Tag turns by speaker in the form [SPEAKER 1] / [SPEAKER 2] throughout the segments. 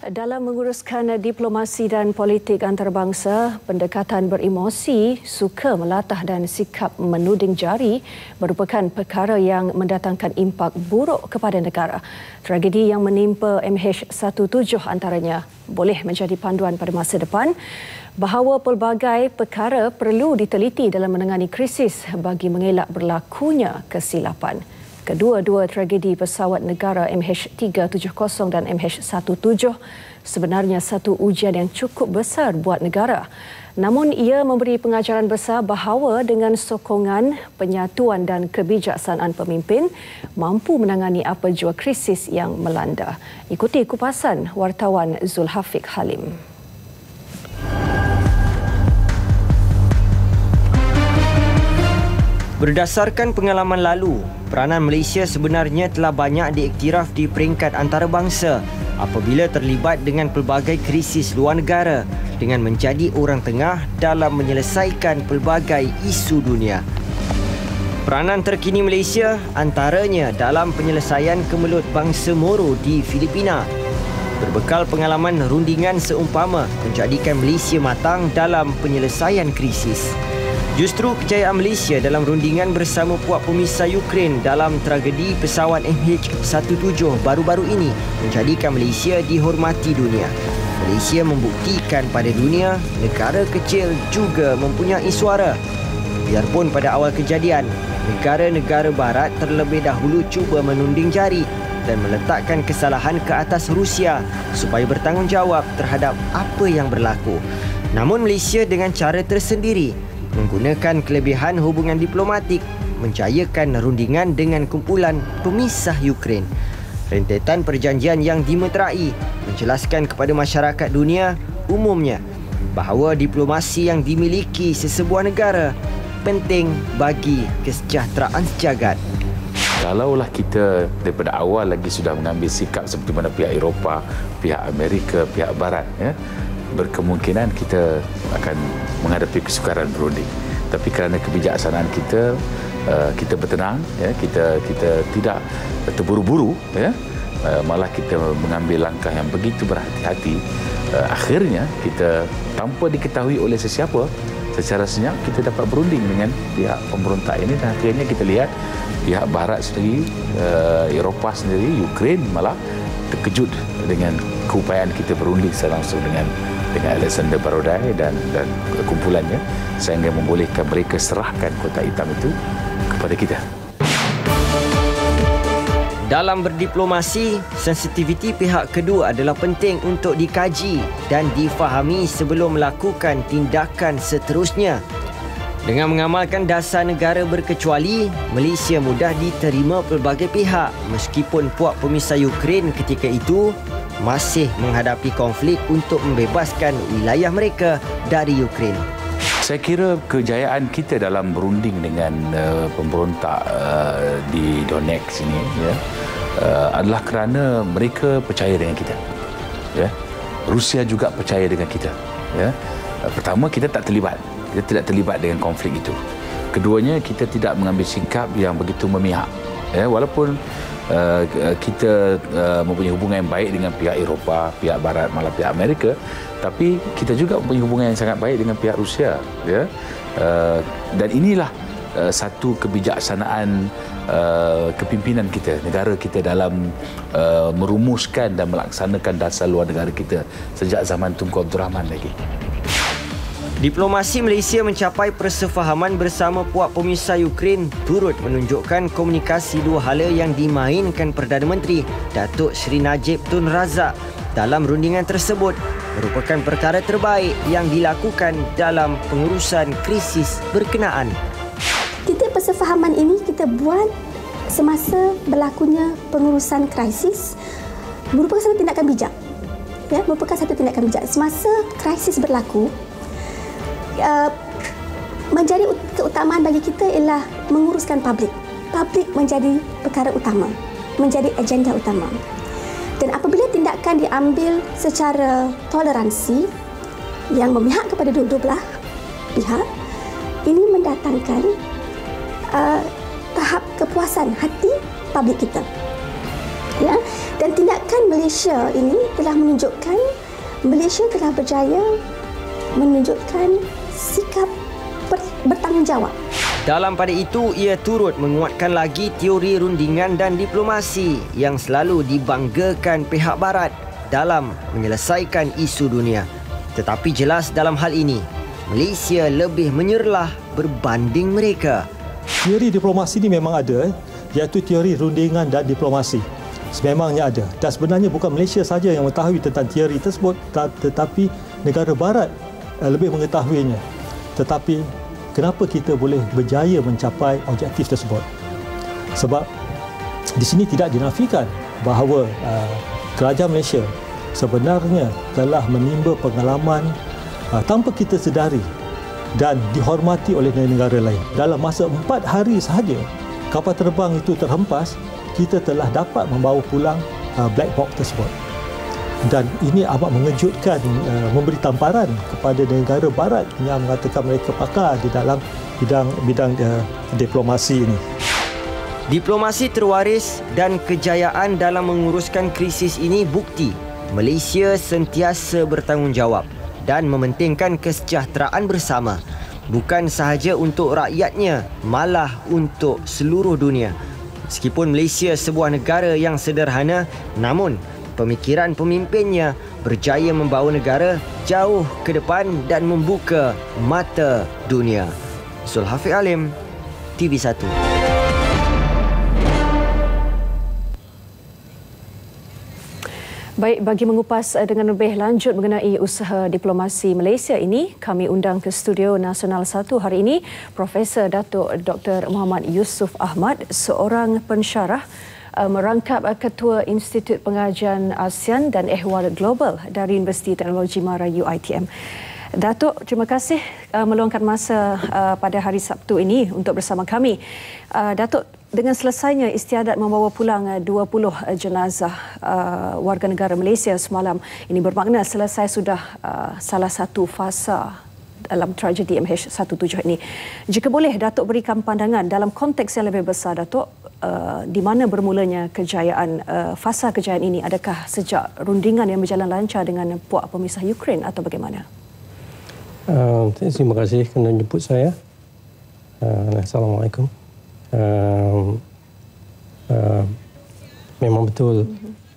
[SPEAKER 1] Dalam menguruskan diplomasi dan politik antarabangsa, pendekatan beremosi, suka melatah dan sikap menuding jari merupakan perkara yang mendatangkan impak buruk kepada negara. Tragedi yang menimpa MH17 antaranya boleh menjadi panduan pada masa depan bahawa pelbagai perkara perlu diteliti dalam menangani krisis bagi mengelak berlakunya kesilapan. Kedua-dua tragedi pesawat negara MH370 dan MH17 sebenarnya satu ujian yang cukup besar buat negara. Namun ia memberi pengajaran besar bahawa dengan sokongan, penyatuan dan kebijaksanaan pemimpin mampu menangani apa jua krisis yang melanda. Ikuti kupasan wartawan Zulhafik Halim.
[SPEAKER 2] Berdasarkan pengalaman lalu, peranan Malaysia sebenarnya telah banyak diiktiraf di peringkat antarabangsa apabila terlibat dengan pelbagai krisis luar negara dengan menjadi orang tengah dalam menyelesaikan pelbagai isu dunia. Peranan terkini Malaysia antaranya dalam penyelesaian kemelut bangsa Moro di Filipina. Berbekal pengalaman rundingan seumpama menjadikan Malaysia matang dalam penyelesaian krisis. Justru kejayaan Malaysia dalam rundingan bersama puak pemisah Ukraine dalam tragedi pesawat MH17 baru-baru ini menjadikan Malaysia dihormati dunia. Malaysia membuktikan pada dunia negara kecil juga mempunyai suara. Biarpun pada awal kejadian, negara-negara barat terlebih dahulu cuba menunding jari dan meletakkan kesalahan ke atas Rusia supaya bertanggungjawab terhadap apa yang berlaku. Namun Malaysia dengan cara tersendiri menggunakan kelebihan hubungan diplomatik mencayakan rundingan dengan kumpulan pemisah Ukraine. Rentetan perjanjian yang dimeterai menjelaskan kepada masyarakat dunia umumnya bahawa diplomasi yang dimiliki sesebuah negara penting bagi kesejahteraan sejagat.
[SPEAKER 3] Kalaulah kita daripada awal lagi sudah mengambil sikap seperti mana pihak Eropah, pihak Amerika, pihak Barat, ya, berkemungkinan kita akan menghadapi kesukaran berunding. Tapi kerana kebijaksanaan kita, uh, kita bertenang, ya, kita kita tidak terburu-buru, ya, uh, malah kita mengambil langkah yang begitu berhati-hati. Uh, akhirnya kita tanpa diketahui oleh sesiapa, secara senyap kita dapat berunding dengan pihak pemberontak ini dan akhirnya kita lihat pihak Barat sendiri, Eropah sendiri, Ukraine malah terkejut dengan keupayaan kita berunding secara langsung dengan dengan Alexander Barodai dan dan kumpulannya sehingga membolehkan mereka serahkan kotak hitam itu kepada kita.
[SPEAKER 2] Dalam berdiplomasi, sensitiviti pihak kedua adalah penting untuk dikaji dan difahami sebelum melakukan tindakan seterusnya. Dengan mengamalkan dasar negara berkecuali, Malaysia mudah diterima pelbagai pihak meskipun puak pemisah Ukraine ketika itu masih menghadapi konflik untuk membebaskan wilayah mereka dari Ukraine.
[SPEAKER 3] Saya kira kejayaan kita dalam berunding dengan uh, pemberontak uh, di Donetsk ini ya, uh, adalah kerana mereka percaya dengan kita. Ya. Rusia juga percaya dengan kita. Ya. Uh, pertama, kita tak terlibat. Kita tidak terlibat dengan konflik itu. Keduanya, kita tidak mengambil sikap yang begitu memihak. Ya. Walaupun Uh, kita uh, mempunyai hubungan yang baik dengan pihak Eropah, pihak Barat, malah pihak Amerika, tapi kita juga mempunyai hubungan yang sangat baik dengan pihak Rusia, ya. Uh, dan inilah uh, satu kebijaksanaan uh, kepimpinan kita, negara kita dalam uh, merumuskan dan melaksanakan dasar luar negara kita sejak zaman Tunku Abdul Rahman lagi.
[SPEAKER 2] Diplomasi Malaysia mencapai persefahaman bersama puak pemisah Ukraine turut menunjukkan komunikasi dua hala yang dimainkan Perdana Menteri Datuk Seri Najib Tun Razak dalam rundingan tersebut merupakan perkara terbaik yang dilakukan dalam pengurusan krisis berkenaan.
[SPEAKER 4] Kita persefahaman ini kita buat semasa berlakunya pengurusan krisis merupakan satu tindakan bijak. Ya, merupakan satu tindakan bijak. Semasa krisis berlaku, Uh, menjadi keutamaan bagi kita ialah menguruskan publik. Publik menjadi perkara utama, menjadi agenda utama. Dan apabila tindakan diambil secara toleransi yang memihak kepada dua-dua belah pihak, ini mendatangkan uh, tahap kepuasan hati publik kita. Ya, Dan tindakan Malaysia ini telah menunjukkan Malaysia telah berjaya menunjukkan sikap bertanggungjawab.
[SPEAKER 2] Dalam pada itu, ia turut menguatkan lagi teori rundingan dan diplomasi yang selalu dibanggakan pihak barat dalam menyelesaikan isu dunia. Tetapi jelas dalam hal ini, Malaysia lebih menyerlah berbanding mereka.
[SPEAKER 5] Teori diplomasi ini memang ada, iaitu teori rundingan dan diplomasi. Sememangnya ada. Dan sebenarnya bukan Malaysia saja yang mengetahui tentang teori tersebut, tetapi negara barat lebih mengetahuinya. Tetapi kenapa kita boleh berjaya mencapai objektif tersebut? Sebab di sini tidak dinafikan bahawa uh, kerajaan Malaysia sebenarnya telah menimba pengalaman uh, tanpa kita sedari dan dihormati oleh negara lain. Dalam masa empat hari sahaja kapal terbang itu terhempas, kita telah dapat membawa pulang uh, black box tersebut. Dan ini amat mengejutkan uh, memberi tamparan kepada negara barat yang mengatakan mereka pakar di dalam bidang bidang uh, diplomasi ini.
[SPEAKER 2] Diplomasi terwaris dan kejayaan dalam menguruskan krisis ini bukti Malaysia sentiasa bertanggungjawab dan mementingkan kesejahteraan bersama bukan sahaja untuk rakyatnya malah untuk seluruh dunia. Meskipun Malaysia sebuah negara yang sederhana, namun pemikiran pemimpinnya berjaya membawa negara jauh ke depan dan membuka mata dunia. Sulhafiq Alim, TV1.
[SPEAKER 1] Baik, bagi mengupas eh, dengan lebih lanjut mengenai usaha diplomasi Malaysia ini, kami undang ke Studio Nasional 1 hari ini Profesor Datuk Dr. Muhammad Yusof Ahmad, seorang pensyarah eh, merangkap eh, Ketua Institut Pengajian ASEAN dan Ehwal Global dari Universiti Teknologi Mara UITM. Datuk, terima kasih meluangkan masa pada hari Sabtu ini untuk bersama kami. Datuk, dengan selesainya istiadat membawa pulang 20 eh, eh, jenazah uh, warga negara Malaysia semalam ini bermakna selesai sudah uh, salah satu fasa dalam tragedi MH17 ini. Jika boleh Datuk berikan pandangan dalam konteks yang lebih besar Datuk uh, di mana bermulanya kejayaan uh, fasa kejayaan ini adakah sejak rundingan yang berjalan lancar dengan puak pemisah Ukraine atau bagaimana?
[SPEAKER 6] Uh, terima kasih kerana jemput saya. Uh, Assalamualaikum uh, uh, memang betul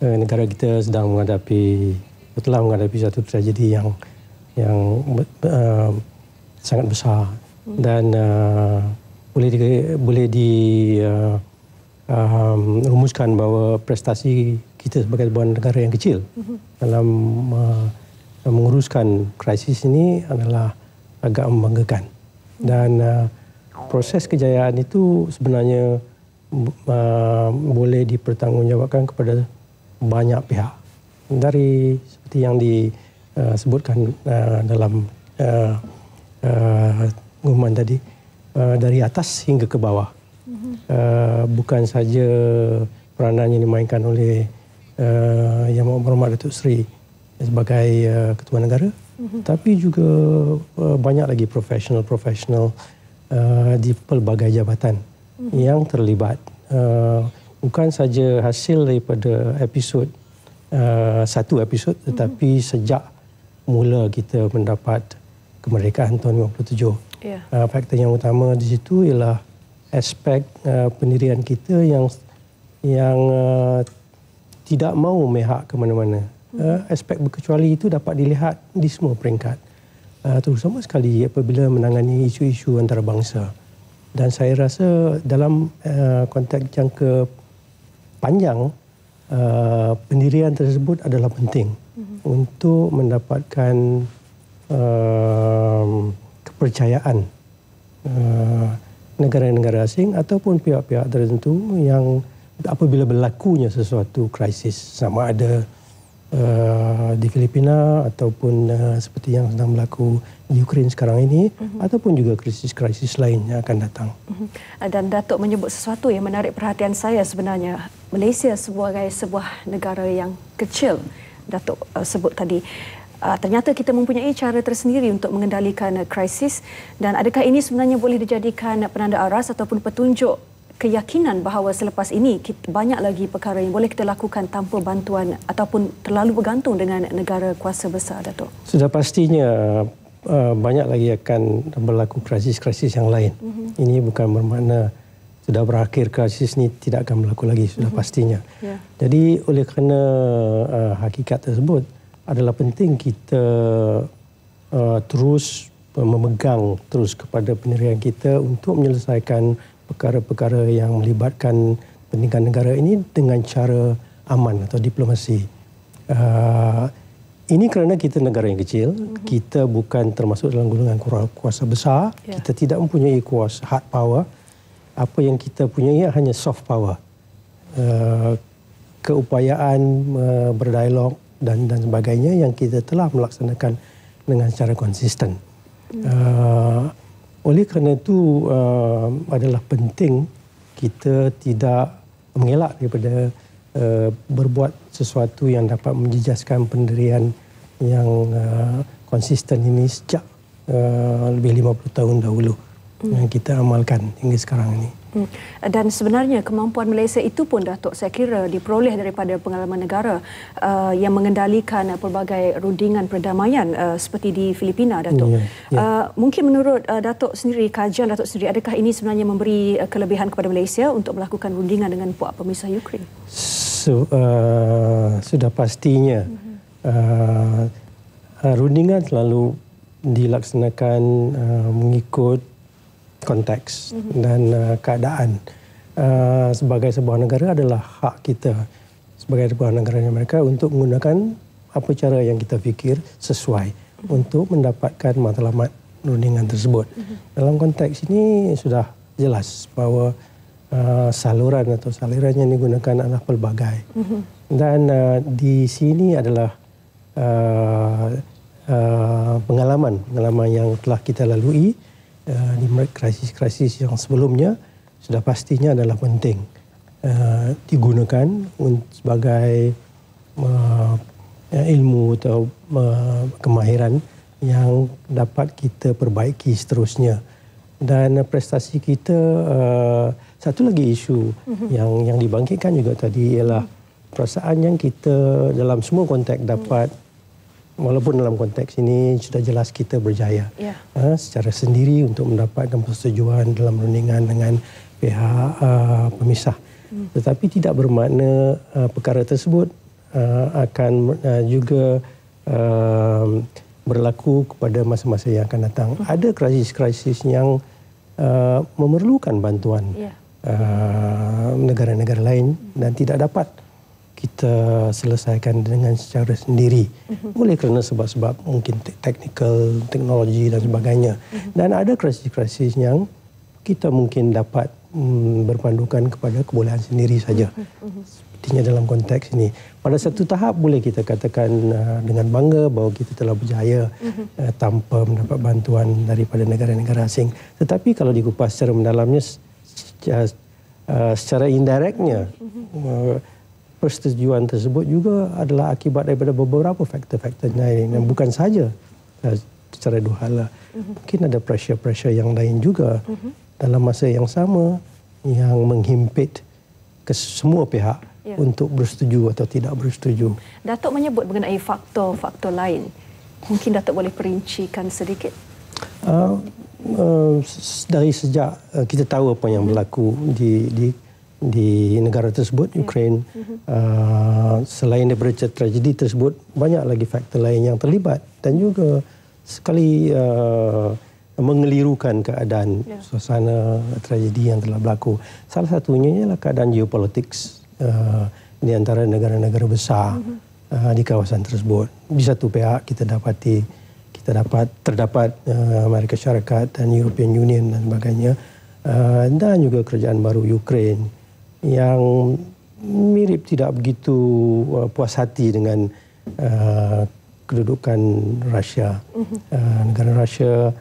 [SPEAKER 6] uh, negara kita sedang menghadapi telah menghadapi satu tragedi yang yang uh, sangat besar. Dan uh, boleh di, boleh di uh, um, rumuskan bahawa prestasi kita sebagai sebuah negara yang kecil dalam uh, menguruskan krisis ini adalah agak membanggakan. Dan uh, proses kejayaan itu sebenarnya uh, boleh dipertanggungjawabkan kepada banyak pihak. Dari seperti yang disebutkan uh, dalam uh, uh, tadi uh, dari atas hingga ke bawah uh, bukan saja peranan yang dimainkan oleh uh, yang berhormat Datuk Seri sebagai uh, ketua negara uh-huh. tapi juga uh, banyak lagi profesional-profesional Uh, di pelbagai jabatan mm-hmm. yang terlibat. Uh, bukan saja hasil daripada episod uh, satu episod tetapi mm-hmm. sejak mula kita mendapat kemerdekaan tahun 57. Yeah. Uh, faktor yang utama di situ ialah aspek uh, pendirian kita yang yang uh, tidak mahu memihak ke mana-mana. Uh, aspek berkecuali itu dapat dilihat di semua peringkat uh, terutama sekali apabila menangani isu-isu antarabangsa. Dan saya rasa dalam uh, konteks jangka panjang, uh, pendirian tersebut adalah penting. Untuk mendapatkan uh, kepercayaan uh, negara-negara asing ataupun pihak-pihak tertentu yang apabila berlakunya sesuatu krisis sama ada Uh, di Filipina ataupun uh, seperti yang sedang berlaku di Ukraine sekarang ini uh-huh. ataupun juga krisis-krisis lain yang akan datang. Uh-huh.
[SPEAKER 1] Dan Datuk menyebut sesuatu yang menarik perhatian saya sebenarnya Malaysia sebagai sebuah negara yang kecil Datuk uh, sebut tadi uh, ternyata kita mempunyai cara tersendiri untuk mengendalikan uh, krisis dan adakah ini sebenarnya boleh dijadikan penanda aras ataupun petunjuk keyakinan bahawa selepas ini kita, banyak lagi perkara yang boleh kita lakukan tanpa bantuan ataupun terlalu bergantung dengan negara kuasa besar Datuk?
[SPEAKER 6] Sudah pastinya uh, banyak lagi akan berlaku krisis-krisis yang lain. Mm-hmm. Ini bukan bermakna sudah berakhir krisis ini tidak akan berlaku lagi sudah mm-hmm. pastinya. Yeah. Jadi oleh kerana uh, hakikat tersebut adalah penting kita uh, terus memegang terus kepada pendirian kita untuk menyelesaikan perkara-perkara yang melibatkan pendidikan negara ini dengan cara aman atau diplomasi. Uh, ini kerana kita negara yang kecil, mm-hmm. kita bukan termasuk dalam golongan kuasa besar, yeah. kita tidak mempunyai kuasa hard power. Apa yang kita punyai hanya soft power. Uh, keupayaan uh, berdialog dan dan sebagainya yang kita telah melaksanakan dengan secara konsisten. Uh, oleh kerana itu uh, adalah penting kita tidak mengelak daripada uh, berbuat sesuatu yang dapat menjejaskan pendirian yang uh, konsisten ini sejak uh, lebih 50 tahun dahulu hmm. yang kita amalkan hingga sekarang ini. Hmm.
[SPEAKER 1] Dan sebenarnya kemampuan Malaysia itu pun Datuk saya kira diperoleh daripada pengalaman negara uh, yang mengendalikan uh, pelbagai rundingan perdamaian uh, seperti di Filipina Datuk. Yeah, yeah. Uh, mungkin menurut uh, Datuk sendiri kajian Datuk sendiri adakah ini sebenarnya memberi uh, kelebihan kepada Malaysia untuk melakukan rundingan dengan puak pemisah Ukraine?
[SPEAKER 6] So, uh, sudah pastinya mm-hmm. uh, rundingan selalu dilaksanakan uh, mengikut konteks mm-hmm. dan uh, keadaan uh, sebagai sebuah negara adalah hak kita sebagai sebuah negara mereka untuk menggunakan apa cara yang kita fikir sesuai mm-hmm. untuk mendapatkan matlamat rundingan tersebut. Mm-hmm. Dalam konteks ini sudah jelas bahawa uh, saluran atau saliran yang digunakan adalah pelbagai. Mm-hmm. Dan uh, di sini adalah uh, uh, pengalaman pengalaman yang telah kita lalui uh, di krisis-krisis yang sebelumnya sudah pastinya adalah penting uh, digunakan sebagai uh, ilmu atau uh, kemahiran yang dapat kita perbaiki seterusnya dan prestasi kita uh, satu lagi isu mm-hmm. yang yang dibangkitkan juga tadi ialah perasaan yang kita dalam semua konteks dapat mm-hmm walaupun dalam konteks ini sudah jelas kita berjaya yeah. uh, secara sendiri untuk mendapatkan persetujuan dalam rundingan dengan pihak uh, pemisah. Hmm. Tetapi tidak bermakna uh, perkara tersebut uh, akan uh, juga uh, berlaku kepada masa-masa yang akan datang. Hmm. Ada krisis-krisis yang uh, memerlukan bantuan yeah. uh, negara-negara lain dan tidak dapat kita selesaikan dengan secara sendiri. Uh-huh. Boleh kerana sebab-sebab mungkin teknikal, teknologi dan sebagainya. Uh-huh. Dan ada krisis-krisis yang kita mungkin dapat mm, berpandukan kepada kebolehan sendiri saja. Uh-huh. Sepertinya dalam konteks ini. Pada satu tahap boleh kita katakan uh, dengan bangga bahawa kita telah berjaya uh-huh. uh, tanpa mendapat bantuan daripada negara-negara asing. Tetapi kalau dikupas secara mendalamnya secara, uh, secara indirectnya uh-huh. uh, persetujuan tersebut juga adalah akibat daripada beberapa faktor-faktor lain yang bukan saja uh, secara dua hala. Mungkin ada pressure-pressure yang lain juga dalam masa yang sama yang menghimpit ke semua pihak ya. untuk bersetuju atau tidak bersetuju.
[SPEAKER 1] Datuk menyebut mengenai faktor-faktor lain. Mungkin Datuk boleh perincikan sedikit? Uh,
[SPEAKER 6] uh, dari sejak uh, kita tahu apa yang berlaku di, di di negara tersebut yeah. Ukraine mm-hmm. uh, selain daripada tragedi tersebut banyak lagi faktor lain yang terlibat dan juga sekali uh, mengelirukan keadaan yeah. suasana tragedi yang telah berlaku salah satunya ialah keadaan geopolitik uh, di antara negara-negara besar mm-hmm. uh, di kawasan tersebut di satu pihak kita dapati kita dapat terdapat uh, Amerika Syarikat dan European Union dan sebagainya uh, dan juga kerajaan baru Ukraine yang mirip tidak begitu uh, puas hati dengan uh, kedudukan Rusia, uh, negara Rusia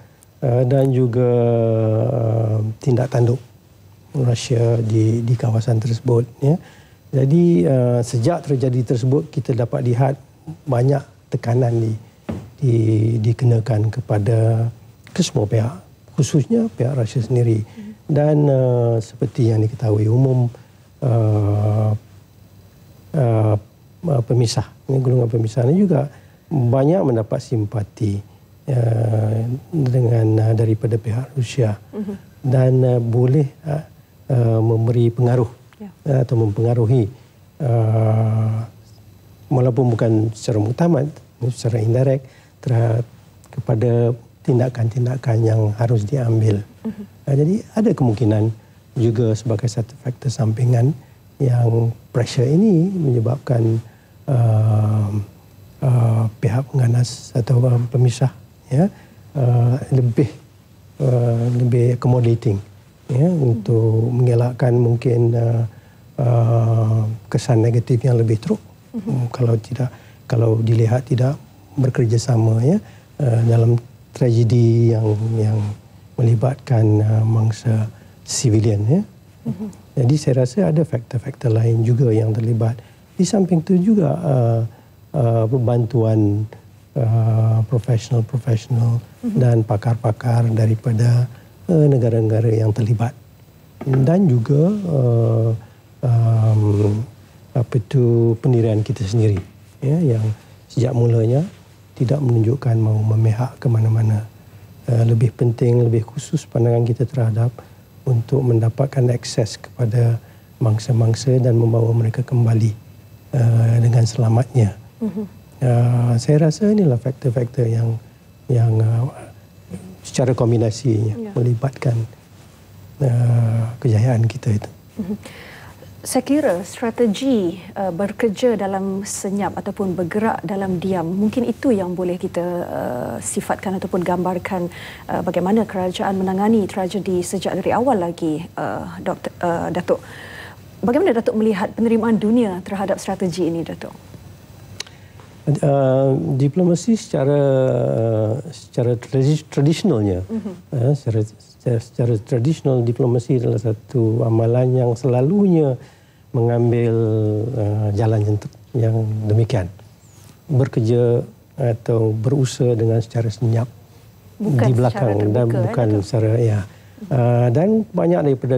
[SPEAKER 6] uh, dan juga uh, tindak tanduk Rusia di di kawasan tersebut. Ya. Jadi uh, sejak terjadi tersebut kita dapat lihat banyak tekanan di, di dikenakan kepada kesemua pihak, khususnya pihak Rusia sendiri. dan uh, seperti yang diketahui umum uh, uh, pemisah ini golongan pemisah ini juga banyak mendapat simpati uh, dengan uh, daripada pihak Rusia uh-huh. dan uh, boleh uh, uh, memberi pengaruh yeah. uh, atau mempengaruhi uh, walaupun bukan secara muktamad secara indirect terhadap kepada tindakan-tindakan yang harus diambil. Uh-huh. Uh, jadi ada kemungkinan juga sebagai satu faktor sampingan yang pressure ini menyebabkan uh, uh, pihak penganas atau uh, pemisah ya uh, lebih uh, lebih accommodating ya untuk mengelakkan mungkin uh, uh, kesan negatif yang lebih teruk uh-huh. kalau tidak kalau dilihat tidak bekerjasama ya uh, dalam tragedi yang yang melibatkan uh, mangsa civilian ya. Uh-huh. Jadi saya rasa ada faktor-faktor lain juga yang terlibat. Di samping itu juga uh, uh, bantuan uh, profesional-profesional uh-huh. dan pakar-pakar daripada uh, negara-negara yang terlibat. Dan juga uh, um, apa itu pendirian kita sendiri ya yang sejak mulanya tidak menunjukkan mahu memihak ke mana-mana. Uh, lebih penting, lebih khusus pandangan kita terhadap untuk mendapatkan akses kepada mangsa-mangsa dan membawa mereka kembali uh, dengan selamatnya. Uh-huh. Uh, saya rasa inilah faktor-faktor yang yang uh, secara kombinasinya yeah. melibatkan uh, kejayaan kita itu. Uh-huh
[SPEAKER 1] saya kira strategi uh, bekerja dalam senyap ataupun bergerak dalam diam mungkin itu yang boleh kita uh, sifatkan ataupun gambarkan uh, bagaimana kerajaan menangani tragedi sejak dari awal lagi uh, Dr. Uh, Datuk. Bagaimana Datuk melihat penerimaan dunia terhadap strategi ini Datuk?
[SPEAKER 6] Uh, diplomasi secara uh, secara tradisionalnya uh-huh. uh, secara, secara, secara tradisional diplomasi adalah satu amalan yang selalunya mengambil uh, jalan yang, yang demikian bekerja atau berusaha dengan secara senyap bukan di belakang terbuka, dan eh, bukan itu. secara ya uh, dan banyak daripada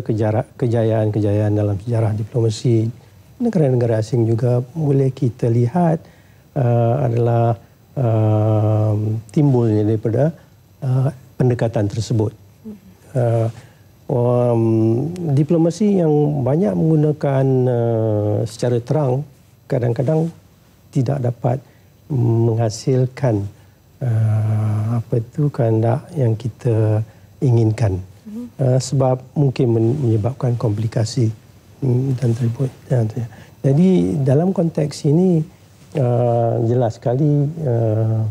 [SPEAKER 6] kejayaan-kejayaan dalam sejarah diplomasi negara-negara asing juga boleh kita lihat uh, adalah uh, timbulnya daripada uh, pendekatan tersebut uh, um, diplomasi yang banyak menggunakan uh, secara terang kadang-kadang tidak dapat menghasilkan uh, apa itu kehendak yang kita inginkan uh, sebab mungkin menyebabkan komplikasi mm, dan tersebut. Jadi dalam konteks ini uh, jelas sekali uh,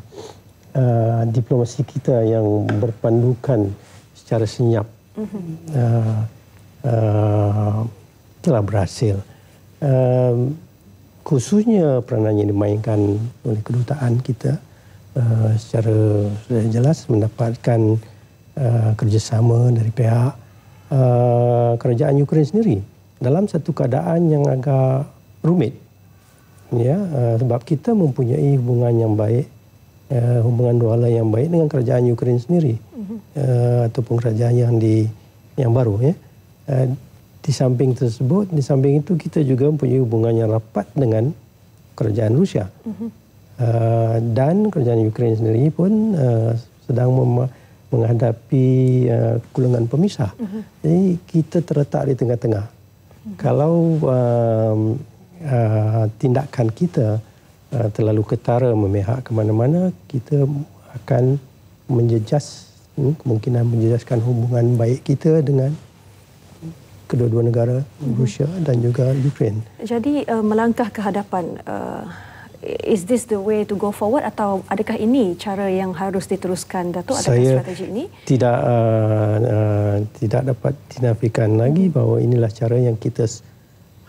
[SPEAKER 6] uh, diplomasi kita yang berpandukan secara senyap uh, uh, telah berhasil. Uh, khususnya peranan yang dimainkan oleh kedutaan kita uh, secara jelas mendapatkan uh, kerjasama dari pihak uh, kerajaan Ukraine sendiri dalam satu keadaan yang agak rumit. Ya, uh, sebab kita mempunyai hubungan yang baik uh, hubungan dua yang baik dengan kerajaan Ukraine sendiri uh-huh. uh, ataupun kerajaan yang di yang baru ya. Uh, di samping tersebut, di samping itu kita juga mempunyai hubungan yang rapat dengan kerajaan Rusia. Uh-huh. Uh, dan kerajaan Ukraine sendiri pun uh, sedang mem- menghadapi uh, kulungan pemisah. Uh-huh. Jadi kita terletak di tengah-tengah. Uh-huh. Kalau uh, uh, tindakan kita Uh, terlalu ketara memihak ke mana-mana, kita akan menjejas hmm, kemungkinan menjejaskan hubungan baik kita dengan kedua-dua negara mm-hmm. Rusia dan juga Ukraine.
[SPEAKER 1] Jadi uh, melangkah ke hadapan uh, is this the way to go forward atau adakah ini cara yang harus diteruskan Datuk adakah
[SPEAKER 6] Saya
[SPEAKER 1] strategi ini?
[SPEAKER 6] Tidak uh, uh, tidak dapat dinafikan lagi mm-hmm. bahawa inilah cara yang kita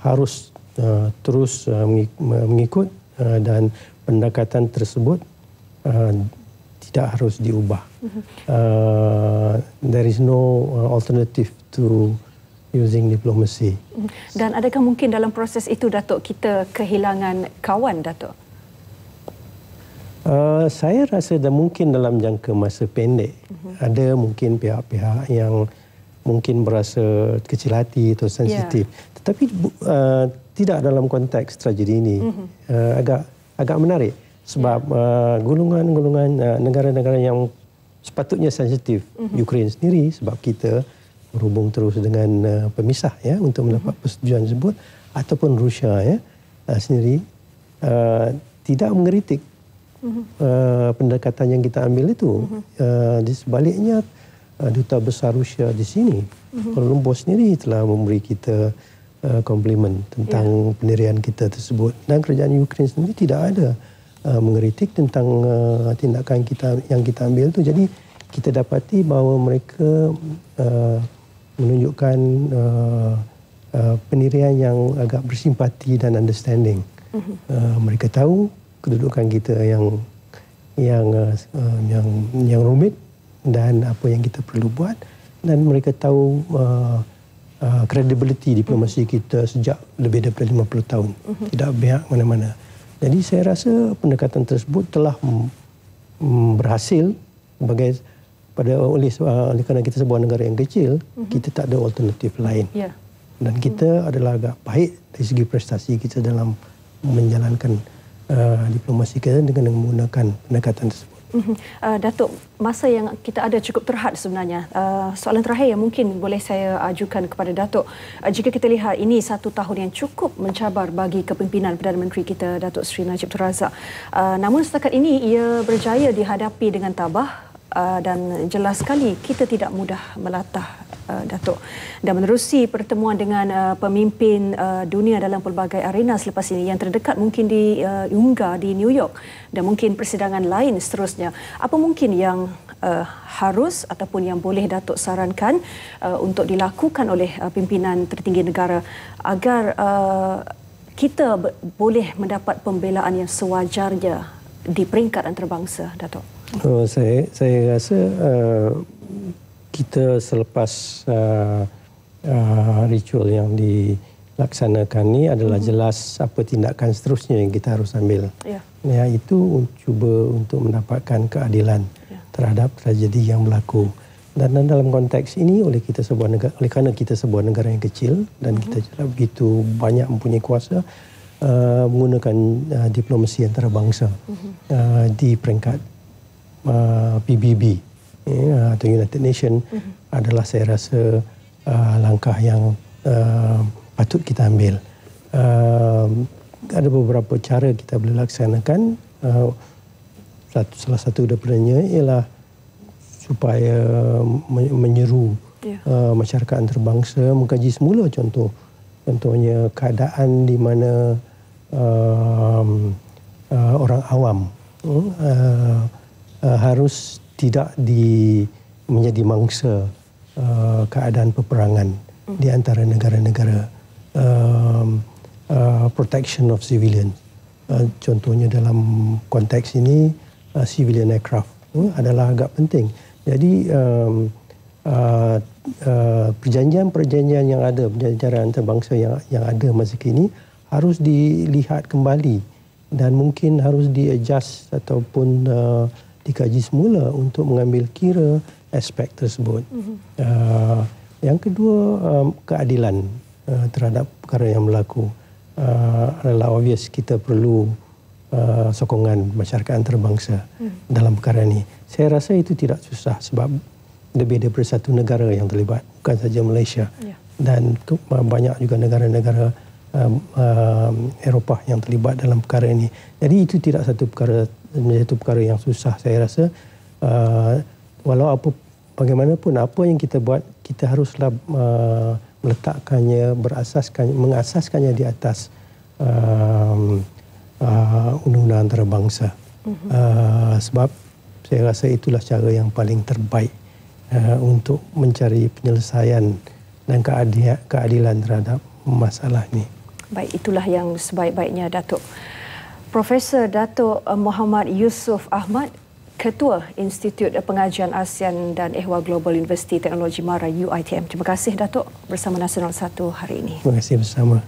[SPEAKER 6] harus uh, terus uh, mengikut Uh, dan pendekatan tersebut uh, tidak harus diubah. Mm-hmm. Uh, there is no uh, alternative to using diplomacy. Mm-hmm.
[SPEAKER 1] Dan adakah mungkin dalam proses itu Datuk kita kehilangan kawan Datuk?
[SPEAKER 6] Uh, saya rasa dah mungkin dalam jangka masa pendek uh-huh. ada mungkin pihak-pihak yang mungkin berasa kecil hati atau sensitif. Yeah. Tetapi uh, tidak dalam konteks tragedi ini. Mm-hmm. Uh, agak agak menarik sebab yeah. uh, golongan-golongan uh, negara-negara yang sepatutnya sensitif mm-hmm. Ukraine sendiri sebab kita berhubung terus dengan uh, pemisah ya untuk mendapat mm-hmm. persetujuan tersebut ataupun Rusia ya uh, sendiri uh, tidak mengeritik mm-hmm. uh, pendekatan yang kita ambil itu. Mm-hmm. Uh, di sebaliknya uh, duta besar Rusia di sini, mm-hmm. Kuala Lumpur sendiri telah memberi kita uh, komplimen tentang yeah. pendirian kita tersebut dan kerajaan Ukraine sendiri tidak ada uh, mengeritik tentang uh, tindakan kita yang kita ambil itu. Jadi kita dapati bahawa mereka uh, menunjukkan uh, uh, pendirian yang agak bersimpati dan understanding. Mm-hmm. Uh, mereka tahu kedudukan kita yang yang uh, yang yang rumit dan apa yang kita perlu buat dan mereka tahu uh, uh, credibility diplomasi kita sejak lebih daripada 50 tahun mm-hmm. tidak biak mana-mana jadi saya rasa pendekatan tersebut telah mm, berhasil sebagai pada oleh, uh, oleh kerana kita sebuah negara yang kecil mm-hmm. kita tak ada alternatif lain yeah. dan kita mm-hmm. adalah agak baik dari segi prestasi kita dalam menjalankan uh, diplomasi kita dengan menggunakan pendekatan tersebut
[SPEAKER 1] Uh, Datuk, masa yang kita ada cukup terhad sebenarnya. Uh, soalan terakhir yang mungkin boleh saya ajukan kepada Datuk. Uh, jika kita lihat ini satu tahun yang cukup mencabar bagi kepimpinan Perdana Menteri kita, Datuk Seri Najib Tun Razak. Uh, namun setakat ini ia berjaya dihadapi dengan tabah uh, dan jelas sekali kita tidak mudah melatah uh, Datuk. Dan menerusi pertemuan dengan uh, pemimpin uh, dunia dalam pelbagai arena selepas ini yang terdekat mungkin di uh, Unga di New York dan mungkin persidangan lain seterusnya. Apa mungkin yang uh, harus ataupun yang boleh Datuk sarankan uh, untuk dilakukan oleh uh, pimpinan tertinggi negara agar uh, kita boleh mendapat pembelaan yang sewajarnya di peringkat antarabangsa Datuk?
[SPEAKER 6] Oh, saya saya rasa uh, kita selepas uh, uh, ritual yang dilaksanakan ini adalah mm-hmm. jelas apa tindakan seterusnya yang kita harus ambil. Yeah. Ya itu cuba untuk mendapatkan keadilan yeah. terhadap tragedi yang berlaku. Dan dalam konteks ini oleh kita sebuah negara oleh kerana kita sebuah negara yang kecil dan mm-hmm. kita jelas begitu banyak mempunyai kuasa uh, menggunakan uh, diplomasi antarabangsa mm-hmm. uh, di peringkat uh, PBB ya, atau United Nations mm-hmm. adalah saya rasa uh, langkah yang uh, patut kita ambil. Uh, ada beberapa cara kita boleh laksanakan. Uh, satu, salah satu daripadanya ialah supaya menyeru yeah. uh, masyarakat antarabangsa mengkaji semula contoh contohnya keadaan di mana uh, uh, orang awam uh, uh, harus tidak di menjadi mangsa uh, keadaan peperangan mm. di antara negara-negara um, uh, protection of civilian. Uh, contohnya dalam konteks ini uh, civilian aircraft uh, adalah agak penting. Jadi um, uh, uh, perjanjian-perjanjian yang ada, perjanjian antarabangsa yang yang ada masa kini harus dilihat kembali dan mungkin harus di-adjust ataupun uh, dikaji semula untuk mengambil kira aspek tersebut. Mm-hmm. Uh, yang kedua um, keadilan uh, terhadap perkara yang berlaku uh, adalah obvious kita perlu uh, sokongan masyarakat antarabangsa mm. dalam perkara ini. Saya rasa itu tidak susah sebab lebih daripada satu negara yang terlibat bukan saja Malaysia yeah. dan banyak juga negara-negara um, um, Eropah yang terlibat dalam perkara ini. Jadi itu tidak satu perkara menjadi satu perkara yang susah saya rasa. Uh, walau apa bagaimanapun apa yang kita buat kita haruslah uh, meletakkannya berasaskan mengasaskannya di atas um, uh, undang-undang antarabangsa. Mm-hmm. Uh, sebab saya rasa itulah cara yang paling terbaik uh, untuk mencari penyelesaian dan keadilan terhadap masalah ini.
[SPEAKER 1] Baik, itulah yang sebaik-baiknya Datuk. Profesor Datuk Muhammad Yusof Ahmad, Ketua Institut Pengajian ASEAN dan Ehwal Global Universiti Teknologi Mara UITM. Terima kasih Datuk bersama Nasional 1 hari ini.
[SPEAKER 6] Terima kasih bersama.